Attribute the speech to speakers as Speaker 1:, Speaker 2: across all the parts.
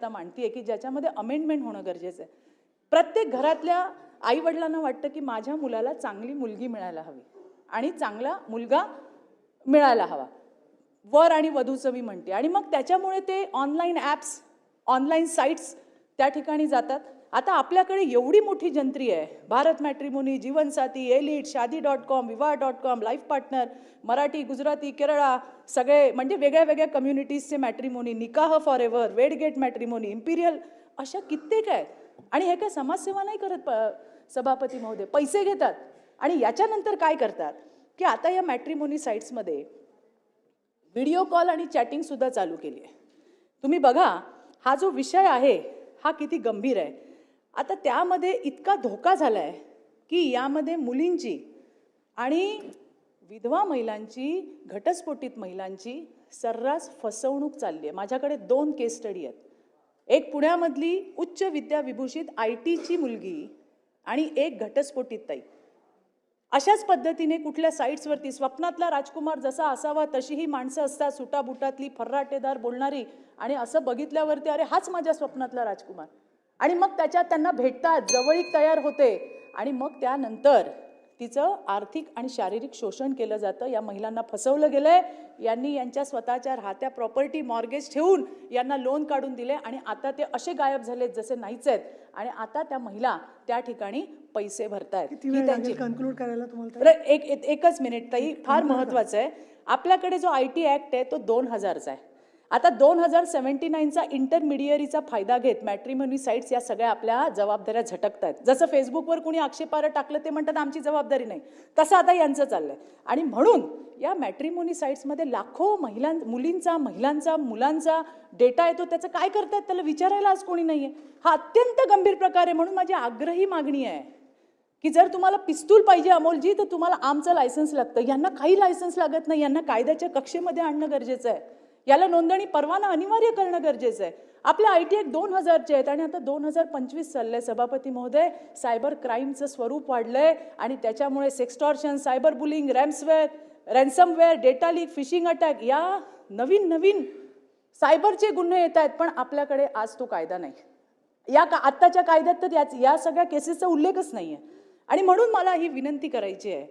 Speaker 1: आता मांडतीये की ज्याच्यामध्ये अमेंडमेंट होणं गरजेचं आहे. प्रत्येक घरातल्या आईवडिलांना वाटतं की माझ्या मुलाला चांगली मुलगी मिळायला हवी आणि चांगला मुलगा मिळायला हवा. वर आणि वधूचं मी म्हणते. आणि मग त्याच्यामुळे ते ऑनलाईन ॲप्स ऑनलाईन साईट्स त्या ठिकाणी जातात. आता आपल्याकडे एवढी मोठी जंत्री आहे. Bharat matrimony Jeevansathi elite Shaadi dot com Vivah dot com life partner Marathi Gujarati Kerala सगळे म्हणजे वेगळ्या वेगळ्या कम्युनिटीजचे matrimony Nikah forever Wedgate matrimony imperial अशा कित्येक आहेत. आणि हे काय समाजसेवा नाही करत प- सभापती महोदय? पैसे घेतात. आणि याच्यानंतर काय करतात? की आता या मॅट्रिमोनी साईट्समध्ये व्हिडिओ कॉल आणि चॅटिंगसुद्धा चालू केली आहे. तुम्ही बघा हा जो विषय आहे हा किती गंभीर आहे. आता त्यामध्ये इतका धोका झाला आहे की यामध्ये मुलींची आणि विधवा महिलांची घटस्फोटित महिलांची सर्रास फसवणूक चालली आहे. माझ्याकडे दोन केस स्टडी आहेत. एक पुण्यामधली उच्च विद्या विभूषित आय टीची मुलगी आणि एक घटस्फोटित ताई. अशाच पद्धतीने कुठल्या साईट्सवरती स्वप्नातला राजकुमार जसा असावा तशी ही माणसं असतात सुटाबुटातली फर्राटेदार बोलणारी आणि असं बघितल्यावरती अरे हाच माझ्या स्वप्नातला राजकुमार. आणि मग त्याच्यात त्यांना भेटतात जवळीक तयार होते. आणि मग त्यानंतर तिचं आर्थिक आणि शारीरिक शोषण केलं जातं. या महिलांना फसवलं गेलंय. यांनी यांच्या स्वतःच्या राहत्या प्रॉपर्टी मॉर्गेज ठेवून यांना लोन काढून दिले आणि आता ते असे गायब झालेत जसे नाहीच आहेत. आणि आता त्या महिला त्या ठिकाणी पैसे भरतायत. ही त्यांची
Speaker 2: कन्क्लूड करायला तुम्हाला
Speaker 1: एक एक- एकच मिनिट ताई फार महत्वाचं आहे. आपल्याकडे जो आय टी ॲक्ट आहे तो दोन हजारचा आहे. आता दोन हजार सेव्हन्टी नाईनचा इंटरमिडियरीचा फायदा घेत मॅट्रिमोनी साईट्स या सगळ्या आपल्या जबाबदाऱ्या झटकत आहेत जसं फेसबुकवर कुणी आक्षेपार टाकलं ते म्हणतात आमची जबाबदारी नाही. तसं आता यांचं चाललंय. आणि म्हणून या मॅट्रिमोनी साईट्समध्ये लाखो महिलां मुलींचा महिलांचा मुलांचा डेटा येतो. त्याचं काय करतात त्याला विचारायला आज कोणी नाहीये. हा अत्यंत गंभीर प्रकार आहे म्हणून माझी आग्रही मागणी आहे की जर तुम्हाला पिस्तूल पाहिजे अमोलजी तर तुम्हाला आमचं लायसन्स लागतं. यांना काही लायसन्स लागत नाही. यांना कायद्याच्या कक्षेमध्ये आणणं गरजेचं आहे. याला नोंदणी परवाना अनिवार्य करणं गरजेचं आहे. आपल्या आय टी एक दोन हजारचे आहेत आणि आता दोन हजार पंचवीस चाललंय. सभापती महोदय सायबर क्राईमचं स्वरूप वाढलंय आणि त्याच्यामुळे sextortion cyber bullying ransomware ransomware data leak phishing attack या नवीन नवीन सायबरचे गुन्हे येत आहेत. पण आपल्याकडे आज तो कायदा नाही. या का आत्ताच्या कायद्यात तर याच या सगळ्या केसेसचा उल्लेखच नाही आहे आणि म्हणून मला ही विनंती करायची आहे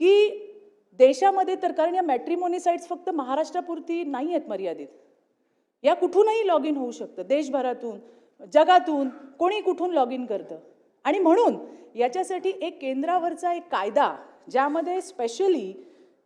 Speaker 1: की देशामध्ये तर कारण या मॅट्रिमोनी साईट्स फक्त महाराष्ट्रापुरती नाही आहेत मर्यादित. या कुठूनही लॉग इन होऊ शकतं. देशभरातून जगातून कोणी कुठून लॉग इन करतं? आणि म्हणून याच्यासाठी एक केंद्रावरचा एक कायदा ज्यामध्ये specially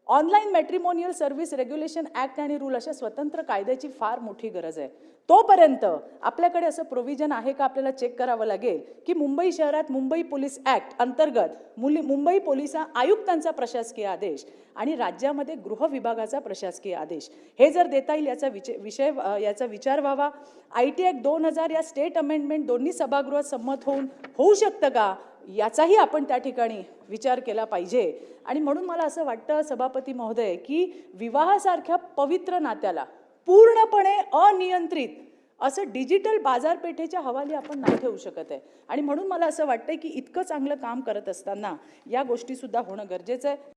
Speaker 1: online matrimonial service regulation act आणि रूल अशा स्वतंत्र कायद्याची फार मोठी गरज आहे. तोपर्यंत आपल्याकडे असं प्रोव्हिजन आहे का आपल्याला चेक करावं लागेल की मुंबई शहरात मुंबई पोलीस ॲक्ट अंतर्गत मुली मुंबई पोलीस आयुक्तांचा प्रशासकीय आदेश आणि राज्यामध्ये गृह विभागाचा प्रशासकीय आदेश. हे जर देता येईल याचा विच विषय याचा विचार व्हावा. आय टी ॲक्ट दोन हजार या स्टेट अमेंडमेंट दोन्ही सभागृहात संमत होऊन होऊ शकतं का? याचाही आपण त्या ठिकाणी विचार केला पाहिजे. आणि म्हणून मला असं वाटतं सभापती महोदय की विवाहासारख्या पवित्र नात्याला पूर्णपणे अनियंत्रित असं डिजिटल बाजारपेठेच्या हवाली आपण नाही ठेवू शकत आहे. आणि म्हणून मला असं वाटतंय की इतकं चांगलं काम करत असताना या गोष्टीसुद्धा होणं गरजेचं आहे.